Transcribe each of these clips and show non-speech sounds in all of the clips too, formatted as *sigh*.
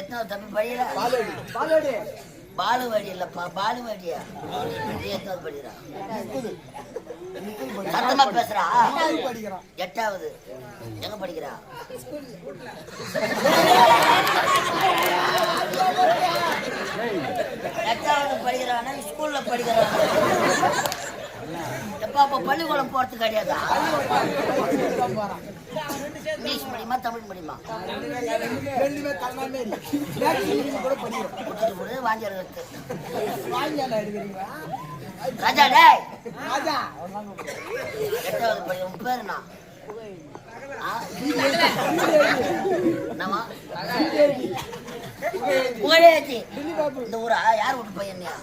எத்தனை பாலடி பாலடி பாலுவாடி இல்லப்பா பாலுவாடியா? எத்தனை படிக்கிறா சத்தமா பேசுறா? எட்டாவது எங்க படிக்கிறா? எட்டாவது படிக்கிறானா? ஸ்கூல்ல படிக்கிறானா? பாப்பா பள்ளிக்கூடம் போறது கிடையாதா? இங்கிலீஷ் மீடியமா தமிழ் மீடியமா ரெண்டுமே கூட ராஜா டேய்! ராஜா எட்டாவது பையன் உன் பேர் நான் ஆ? இந்த ஊரா? யார் வீட்டு பையன்யா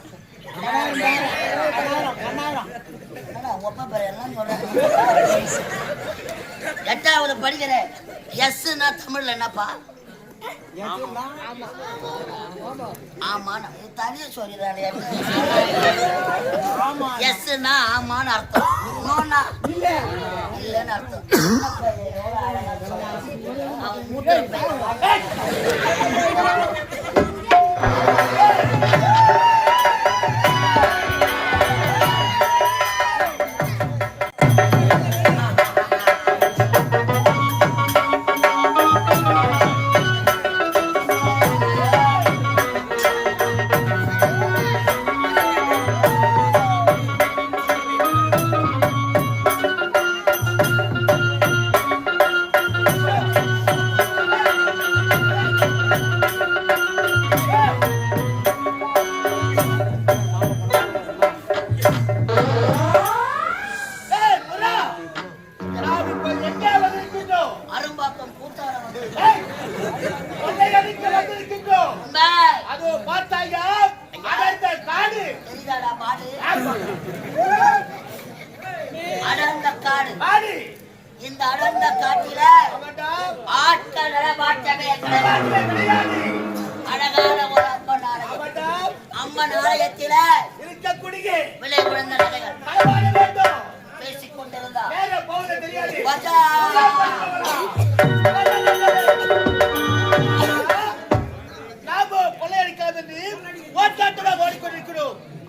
எட்டாவது படிக்கிறேன் எஸ்னா தமிழ்ல என்னப்பா? ஆமா ஆமா சொல்லிடுறாரு எஸ்னா ஆமான்னு அர்த்தம். நோனா இல்லைன்னு அர்த்தம். அவன் மூட்டை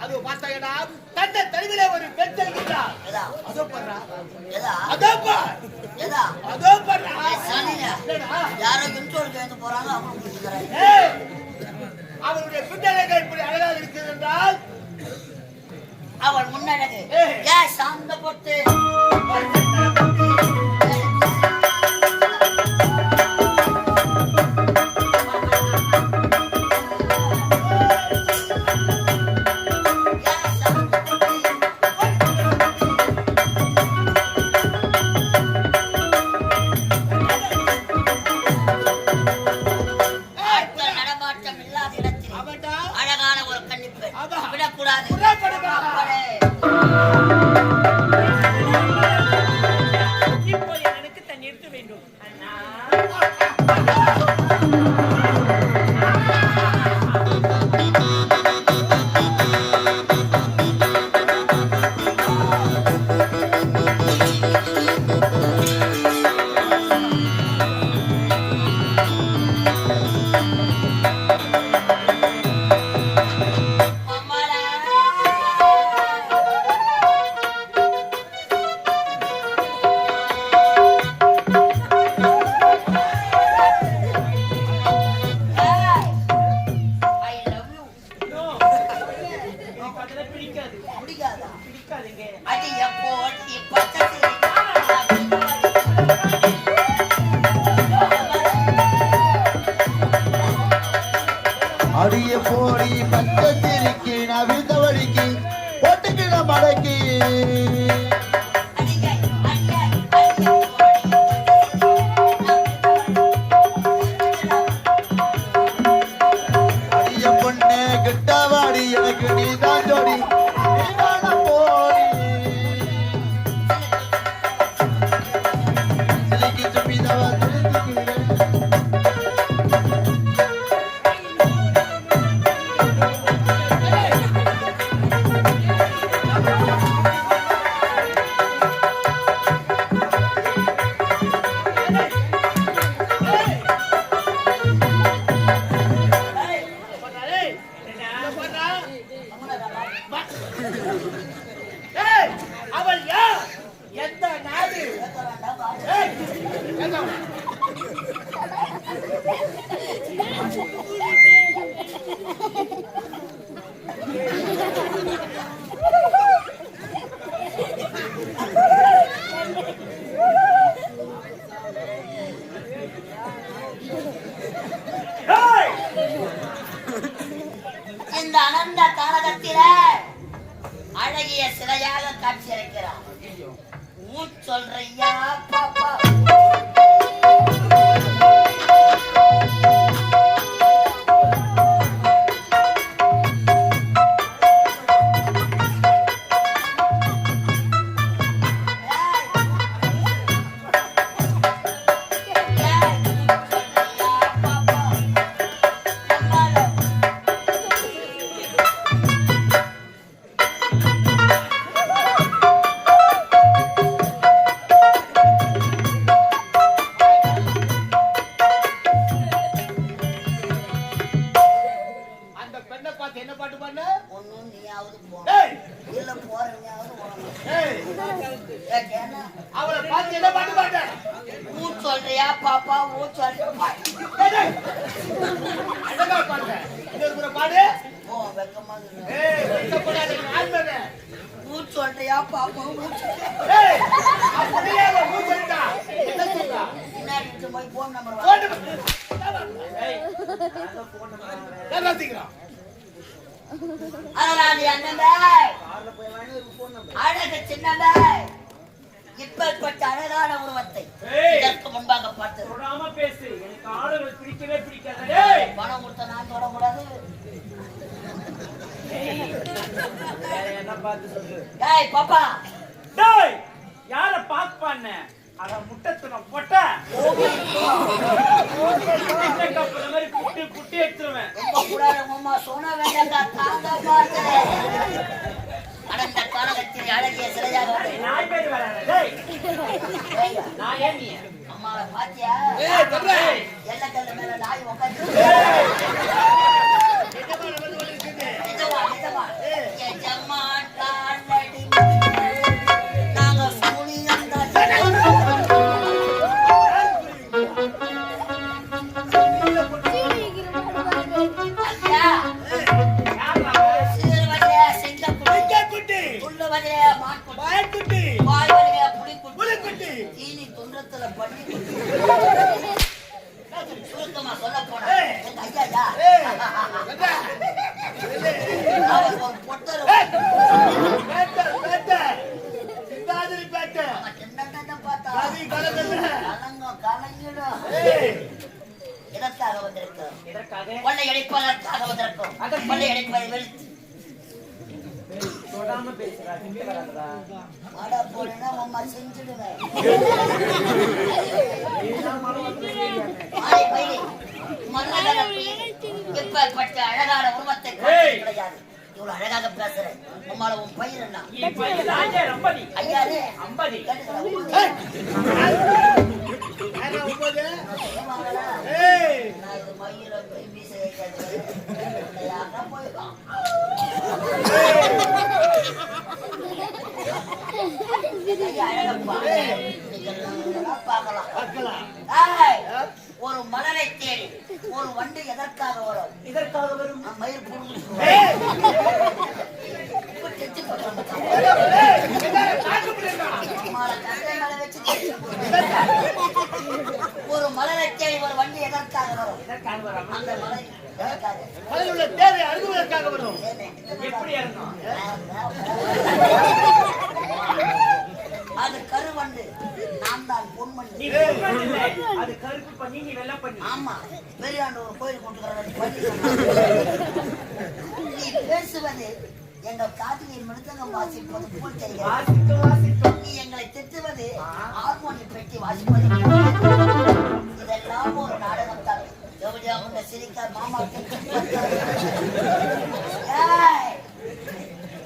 அது பார்த்தாயடா தன்னை தனிவிலே ஒரு பெண் செல்கின்றார் அதோ பண்றா அதோ பார் அதோ பண்றா. யாரோ இன்சூரன்ஸ் எழுந்து போறாங்க அவருடைய பின்னடைகள் இப்படி அழகாக இருக்கிறது என்றால் அவள் முன்னழகு. ஏன் சாந்த பொட்டு. É. அதனால அண்ணன். அழகு சின்ன இப்பேற்பட்ட அழகான உருவத்தை. இதற்கு முன்பாக பார்த்தது. தொடாம பேசு. எனக்கு ஆளுகள் பிடிக்கவே பிடிக்காது. பணம் கொடுத்த நான் தொடக்கூடாது. ஏய் பாப்பா. டேய் யார பாக் பண்ண அட முட்டத்துன பொட்ட. மாதிரி புட்டி எடுத்துருவேன். ரொம்ப கூடாது உமா சொன்ன வேண்டாம் தாங்க பார்த்தேன். அடந்த காலகத்தில் அழகிய சிலையாக டேய், நாய் பேர் வராத. டேய் நான் ஏன் நீ? அம்மாவை பாத்தியா ஏய் தம்பி எல்லக்கல்ல மேல நாய் உட்காந்து இப்பேற்பட்ட அழகான உருவத்தை கிடையாது இவ்வளவு அழகாக உம்மால உன் பயிர் என்ன ஐயாரே அழகப்பா. பார்க்கலாம் பார்க்கலாம் ஒரு மலரை தேடி ஒரு வண்டு எதற்காக வரும்? இதற்காக வரும்? மயில். ஒரு மலரை தேடி ஒரு வண்டி எதற்காக வரும்? இதற்காக வரும்? அந்த மலை எதற்காக அதில் உள்ள தேவை அணுகுவதற்காக வரும். எப்படி இறங்கும் அது கருவண்டு நான் தான் நீ பொன்மண்டு பொம்மன் இல்லை. அது கருப்பு பண்ணி நீ வெள்ளை பண்ணி ஆமா. பெரியாண்டு ஒரு கோயில் கொண்டு நீ பேசுவது எங்கள் காதுகளில் மிருதங்கம் வாசிப்பது போல் தெரிகிறது. நீ எங்களை திட்டுவது ஹார்மோனி பெட்டி வாசிப்பது இதெல்லாம் ஒரு நாடகம் தான். எப்படியா உங்க சிரிக்கா மாமா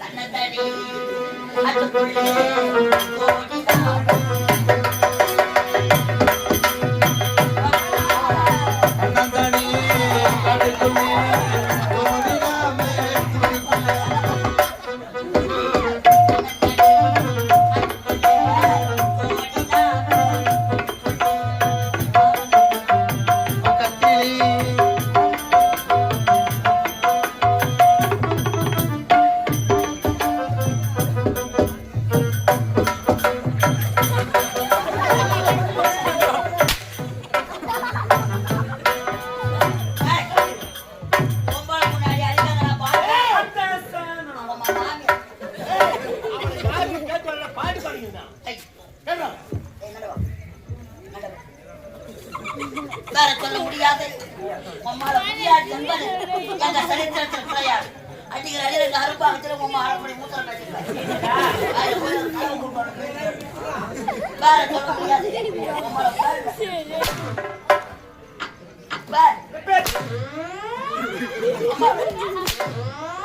கண்ணத்தடி அதுக்குள்ளே Спасибо.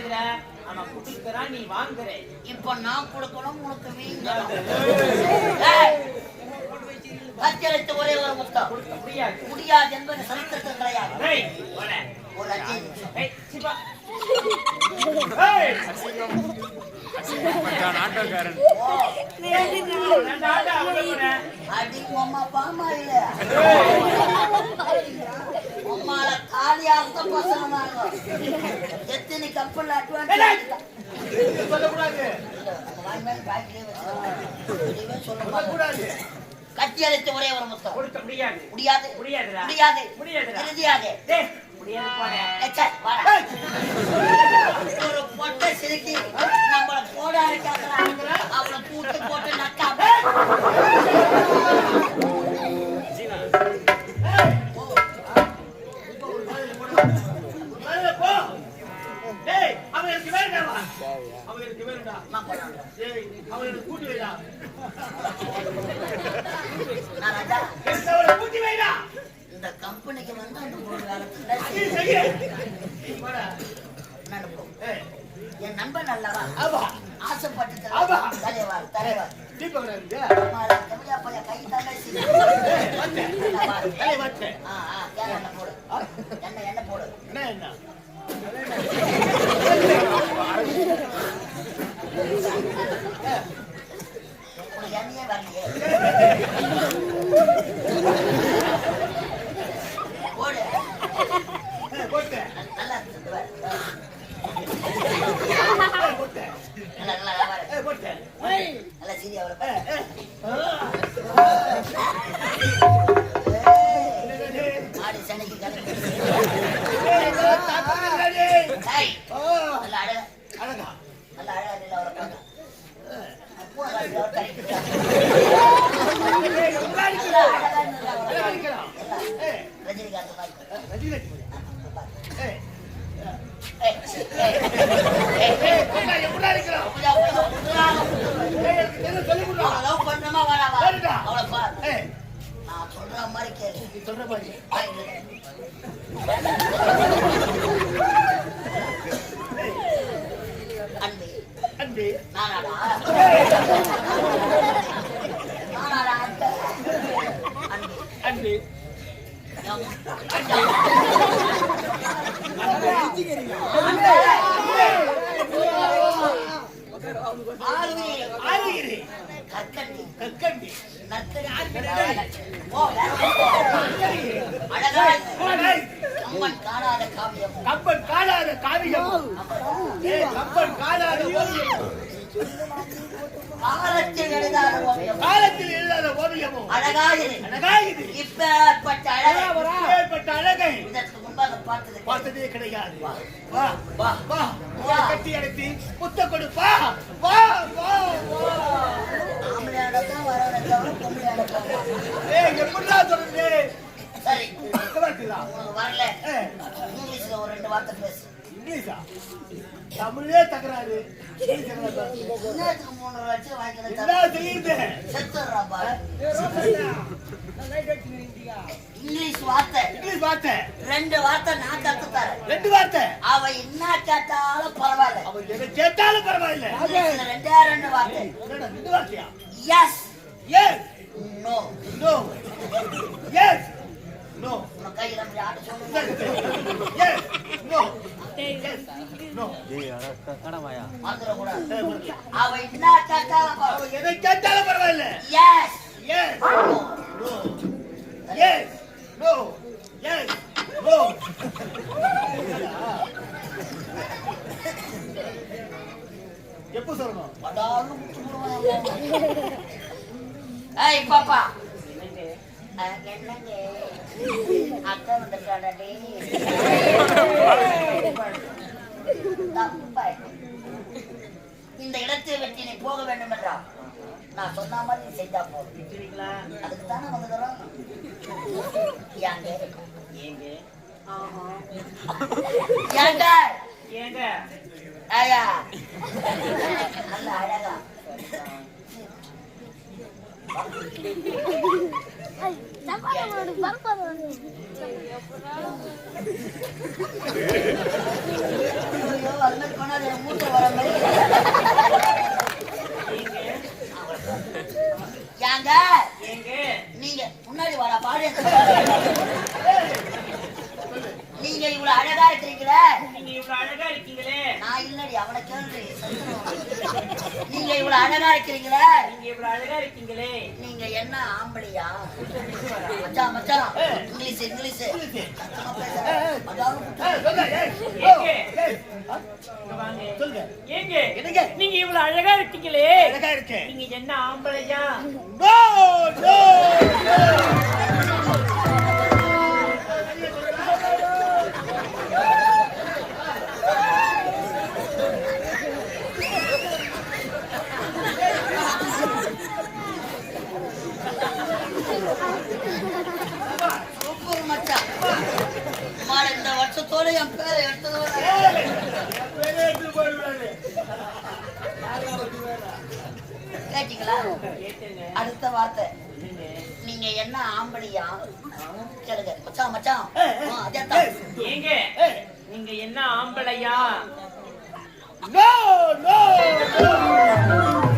இருக்குதுடா அவன் குடிக்கிறான் நீ வாங்குற. இப்போ நான் கொடுக்கணும் உனக்கு வீங்கணும் ஏய், பத்திரத்து ஒரே ஒரு முத்தம். முடியாது. முடியாது என்பது சரித்திரத்தில் கிடையாது. ஒரு. அடி பாமா இல்ல உம்மால காலியாக பசங்க எத்தனை கப்பல் அட்வான்ஸ் சொல்லக்கூடாது. சொல்ல சொல்லக்கூடாது. கட்டி அழைத்து ஒரே ஒரு முத்தம். கொடுக்க முடியாது. முடியாது. முடியாது. முடியாது. ஒரு பொட்டை சிரிக்கி நம்மள போட இருக்காங்க அவளை தூக்கி போட்டு நக்காம இந்த கம்பெனிக்கு வந்து அந்த ஒரு காலத்துல என் நண்பன் அல்லவா ஆசைப்பட்டு தலைவர் தலைவர் இருக்கு. எண்ணெய் போடு. என்ன என்ன? உனக்கு எண்ணெயே வரலையே. போடு. ஏய், போட்டேன். நல்லா இருக்குது பாரு. ஏய், போட்டேன். நல்லா, நல்லா, நல்லா பாரு. ஏய், போட்டேன். நல்லா சீரி அவளை ஏய், பாரு. ஏய். என்னது? ஆடு சனைக்கு கிளம்பி. ஏய், இதோ தாத்தா என்னடி? ஏய், ஓ, நல்லா அழகா அழகா. நல்லா அழகா நில்லு அவளை பாரு. பூனை காட்டுல அவளை தள்ளிட்டு வா. ஏய், ரொம்ப அடிக்கிறா. நல்லா அழகா நில்லு அவளை ஏய், பாரு. அடிக்கிறா. ஏய், ரஜினிகாந்த் மாதிரி. ரஜினி. ஏய், ஏய், ஏய், ஏய், ஏய், கொண்டா, எப்படி அடிக்கிறா? பூஜா, பூஜா, பூஜா. ஏய், எனக்கு என்ன சொல்லிக் கொடுறா? அவளை love பண்றோமா வேணாமா? வேணுடா. அவளை பாரு. ஏய், நான் சொல்ற மாதிரி கேளு. நீ சொல்ற மாதிரி. ஏய், நில்லு. அன்பே, அன்பே. நானாடா? நானாடா அன்பே? அன்பே, அன்பே. என் ஆளுமே ஆருயிரி. கற்கண்டி கற்கண்டி. நற்கண்டி ஓ வேற போ. அழகாய் ஏய், அம்மன் காணாத காவியம் கப்பன் காலாத காவியம். ஏய், கப்பன் காணாத ஓவியம் காலத்தில் எழுதாத ஓவியமும் அழகாயிரு. அழகாயுது இப்பேற்பட்ட அழகை. ஏற்பட்ட அழகை. இதற்கு முன்பாக பார்த்தது பார்த்ததே கிடையாது. வா. வா வா. வா. கட்டி அடைத்தி முத்த கொடு. வா. வா வா. வா ஆம்பளையாட தான் வரவனை தவிர பொம்பளையாட தான் ஏய் எப்படிடா சொல்றது சரி வரல இங்கிலீஷ்ல ஒரு ரெண்டு வார்த்தை பேசு. இங்கிலீஷா? தமிழே தகராறு. இங்கிலீஷ் வார்த்தை. இங்கிலீஷ் வார்த்தை. ரெண்டு வார்த்தை நான் கத்து தரேன் ரெண்டு வார்த்தை. அவ என்ன கேட்டாலும் பரவாயில்ல. அவன் எதை கேட்டாலும் பரவாயில்ல. ரெண்டே ரெண்டு வார்த்தை. ரெண்டு வார்த்தையா? Yes yes no no yes no உனக்கு கையில ஆட்ட சொல்லுங்க எஸ் நோ மறந்துடக்கூடாது. அவ என்ன கேட்டாலும் பரவாயில்ல. அவன் எதை கேட்டாலும் பரவாயில்ல. எப்போ சொல்லணும். ஏய் பாப்பா. என்னங்க? அக்கா வந்துட்டாடே தப்பா. இந்த இடத்தை விட்டு நீ போக வேண்டும் என்றா நான் சொன்ன மாதிரி செஞ்சா போதும். அதுக்கு தானே வந்துக்கிறோம். ஏங்க? ஏங்க? ஏங்க? ஏங்க? ஐயா நல்ல அழகா ஐயோ, அது மாதிரி பண்ணாத, எனக்கு மூச்சு வர மாதிரி. ஏங்க ஏங்க *laughs* நீங்க முன்னாடி வர பாடு நீங்க இவ்வளவு அழகா இருக்கிறீங்களே. நீங்க இவ்வளவு அழகா இருக்கீங்களே. நான் இல்லடி அவனை கேள்வி நீங்க இவ்வளவு அழகா இருக்கிறீங்களே. நீங்க இவ்வளவு அழகா இருக்கீங்களே. நீங்க என்ன ஆம்பளையா? மச்சான் மச்சான் இங்கிலீஷ் இங்கிலீஷ். சொல்லுங்க. ஏங்க? சொல்லுங்க என்னங்க? நீங்க இவ்வளவு அழகா இருக்கீங்களே. அழகா இருக்கேன். நீங்க என்ன ஆம்பளையா? நோ நோ சூப்பர் மச்சான் இந்த வருஷத்தோட என் பேரை எடுத்தது கேட்டீங்களா அடுத்த வார்த்தை நீங்க என்ன ஆம்பளியா கேளுங்க மச்சான் மச்சான் அதேதான் நீங்க என்ன ஆம்பளையா No, no, no.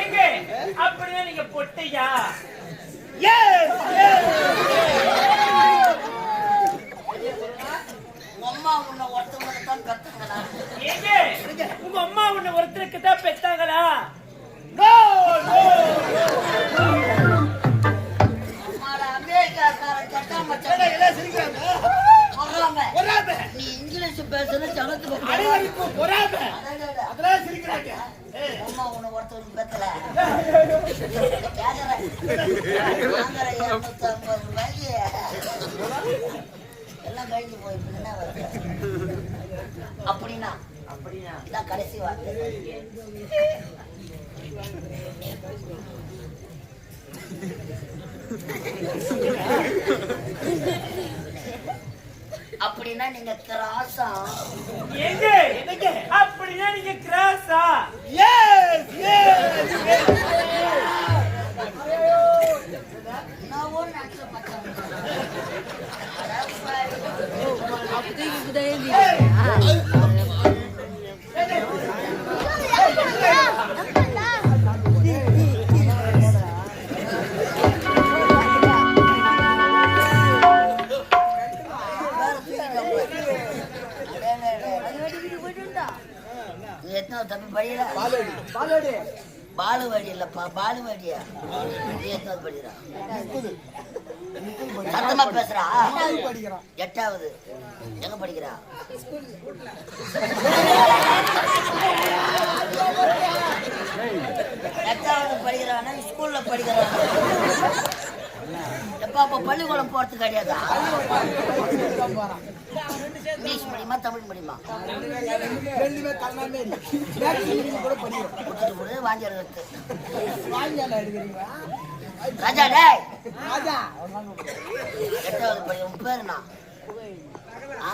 ஏங்க அப்படின்னா நீங்க பொட்டையா? அம்மா உன்னை ஒருத்தவங்க தான் கத்துங்களா? ஏங்க உங்க அம்மா உன்னை ஒருத்தருக்கு தான் பெத்தாங்களா? நோ நோ மாட அமெரிக்காக்காரன் மச்சான். எல்லாம் சிரிக்கிறாங்க? பொறாம பொறாம நீ இங்கிலீஷ் பேசுறது ஜனத்துக்கு பொறாம அடடடட. அதெல்லாம் சிரிக்கிறாங்க. ஏய், அம்மா உன்னை ஒருத்தவங்க பெத்தல. கேக்குறேன். வாங்குற இருநூத்தி ஐம்பது ரூபாய்க்கு எல்லாம் கழிஞ்சு போய் என்ன வருது? அப்படின்னா அப்படின்னா இதான் கடைசி வார்த்தை. அப்படின்னா நீங்க கிராஸா ஏங்க அப்படின்னா நீங்க கிராஸா எஸ் எஸ் என்னவோ நினைச்சு பார்த்தேன். நீ எத்தனை தம்பி படிக்கிற பாலோடி. பாலுவாடி. இல்லப்பா பாலுவாடியா நீ எத்தனை படிக்கிறா சத்தமா பேசுறா? படிக்கிறான். எட்டாவது. எங்க படிக்கிறா? எட்டாவது படிக்கிறானா? ஸ்கூல்ல படிக்கிறான்? எப்பா அப்ப பள்ளிக்கூடம் போறது கிடையாதா இங்கிலீஷ் மீடியமா தமிழ் மீடியமா ரெண்டுமே கலனா இல்லை கூட படிக்கிறோம் ஒரே கூட வாங்கி எடுத்து எடுக்கிறீங்களா ராஜா டேய். ராஜா எட்டாவது பையன் உன் பேர் என்ன? ஆ?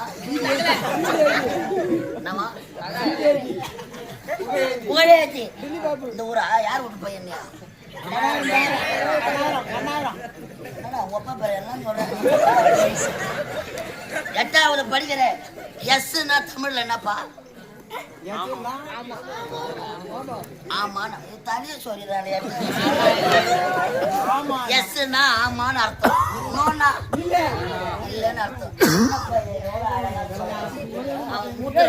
இந்த ஊரா யார் வீட்டு பையன்யா உங்க அப்பா பேர் எல்லாம் சொல்றேன். எட்டாவது படிக்கிற எஸ்னா தமிழ்ல என்னப்பா? ஆமா தனியா சொல்லிடுறாங்க எஸ்னா ஆமான்னு அர்த்தம். நோனா இல்ல. இல்லைன்னு அர்த்தம். அவன் மூட்டை